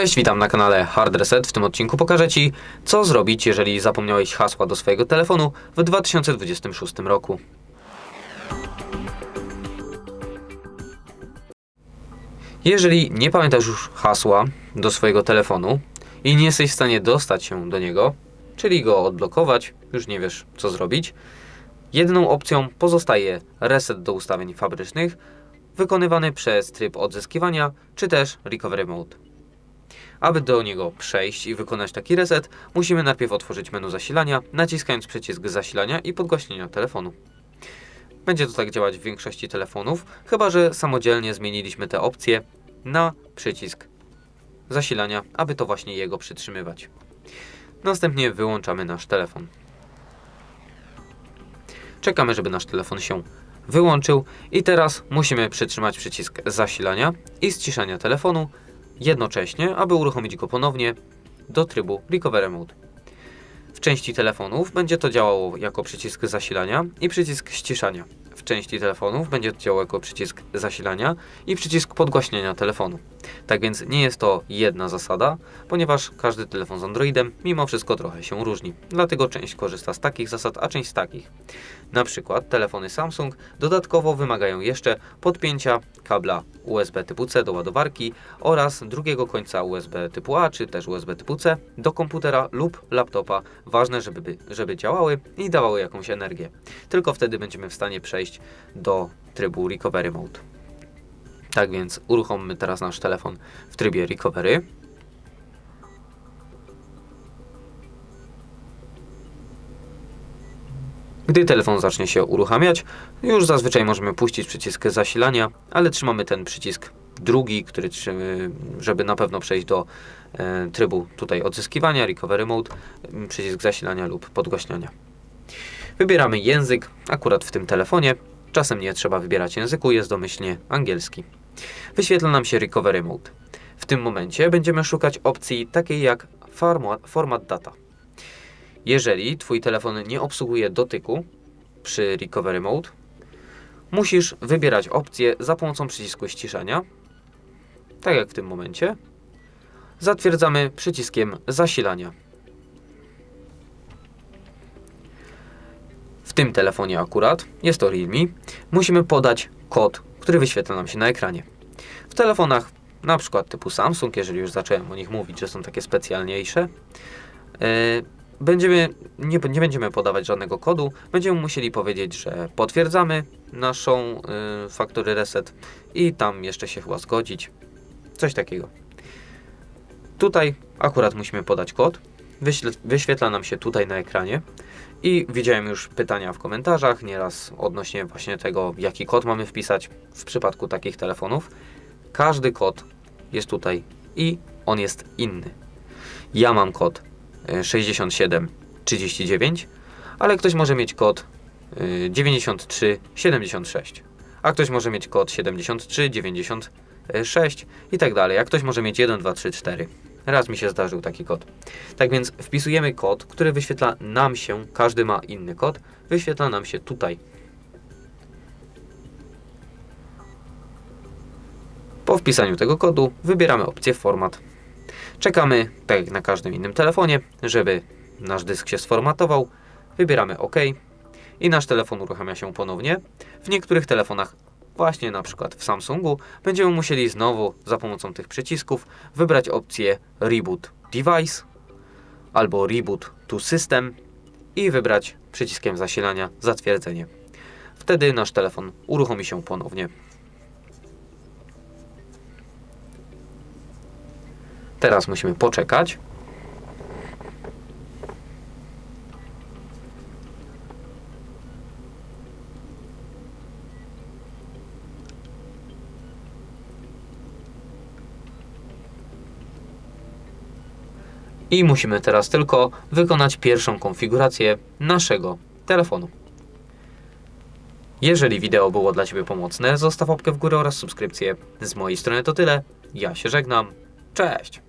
Cześć, witam na kanale Hard Reset. W tym odcinku pokażę Ci, co zrobić, jeżeli zapomniałeś hasła do swojego telefonu w 2026 roku. Jeżeli nie pamiętasz już hasła do swojego telefonu i nie jesteś w stanie dostać się do niego, czyli go odblokować, już nie wiesz co zrobić, jedyną opcją pozostaje reset do ustawień fabrycznych, wykonywany przez tryb odzyskiwania, czy też recovery mode. Aby do niego przejść i wykonać taki reset, musimy najpierw otworzyć menu zasilania, naciskając przycisk zasilania i podgłaśnienia telefonu. Będzie to tak działać w większości telefonów, chyba że samodzielnie zmieniliśmy te opcje na przycisk zasilania, aby to właśnie jego przytrzymywać. Następnie wyłączamy nasz telefon. Czekamy, żeby nasz telefon się wyłączył i teraz musimy przytrzymać przycisk zasilania i ściszania telefonu jednocześnie, aby uruchomić go ponownie do trybu Recovery Mode. W części telefonów będzie to działało jako przycisk zasilania i przycisk ściszania. W części telefonów będzie to działało jako przycisk zasilania i przycisk podgłaśniania telefonu. Tak więc nie jest to jedna zasada, ponieważ każdy telefon z Androidem mimo wszystko trochę się różni. Dlatego część korzysta z takich zasad, a część z takich. Na przykład telefony Samsung dodatkowo wymagają jeszcze podpięcia kabla USB typu C do ładowarki oraz drugiego końca USB typu A czy też USB typu C do komputera lub laptopa. Ważne, żeby, by- żeby działały i dawały jakąś energię. Tylko wtedy będziemy w stanie przejść do trybu Recovery Mode. Tak więc uruchommy teraz nasz telefon w trybie Recovery. Gdy telefon zacznie się uruchamiać, już zazwyczaj możemy puścić przycisk zasilania, ale trzymamy ten przycisk drugi, który żeby na pewno przejść do e, trybu tutaj odzyskiwania, recovery mode, przycisk zasilania lub podgłaśniania. Wybieramy język, akurat w tym telefonie. Czasem nie trzeba wybierać języku, jest domyślnie angielski. Wyświetla nam się recovery mode. W tym momencie będziemy szukać opcji takiej jak format, data. Jeżeli Twój telefon nie obsługuje dotyku przy Recovery Mode, musisz wybierać opcję za pomocą przycisku ściszania, tak jak w tym momencie. Zatwierdzamy przyciskiem zasilania. W tym telefonie akurat, jest to Realme, musimy podać kod, który wyświetla nam się na ekranie. W telefonach na przykład typu Samsung, jeżeli już zacząłem o nich mówić, że są takie specjalniejsze, yy, będziemy, nie, nie będziemy podawać żadnego kodu, będziemy musieli powiedzieć, że potwierdzamy naszą y, faktory reset i tam jeszcze się chyba zgodzić. Coś takiego. Tutaj akurat musimy podać kod. Wyświetla nam się tutaj na ekranie. I widziałem już pytania w komentarzach, nieraz odnośnie właśnie tego, jaki kod mamy wpisać w przypadku takich telefonów. Każdy kod jest tutaj i on jest inny. Ja mam kod y, 6739, ale ktoś może mieć kod y, 9376, a ktoś może mieć kod 7396 i tak dalej, a ktoś może mieć 1, 2, 3, 4. Raz mi się zdarzył taki kod. Tak więc wpisujemy kod, który wyświetla nam się, każdy ma inny kod, wyświetla nam się tutaj. Po wpisaniu tego kodu wybieramy opcję format. Czekamy, tak jak na każdym innym telefonie, żeby nasz dysk się sformatował. Wybieramy OK i nasz telefon uruchamia się ponownie. W niektórych telefonach, właśnie na przykład w Samsungu, będziemy musieli znowu za pomocą tych przycisków wybrać opcję Reboot Device albo Reboot to System i wybrać przyciskiem zasilania zatwierdzenie. Wtedy nasz telefon uruchomi się ponownie. Teraz musimy poczekać. I musimy teraz tylko wykonać pierwszą konfigurację naszego telefonu. Jeżeli wideo było dla Ciebie pomocne, zostaw łapkę w górę oraz subskrypcję. Z mojej strony to tyle. Ja się żegnam. Cześć!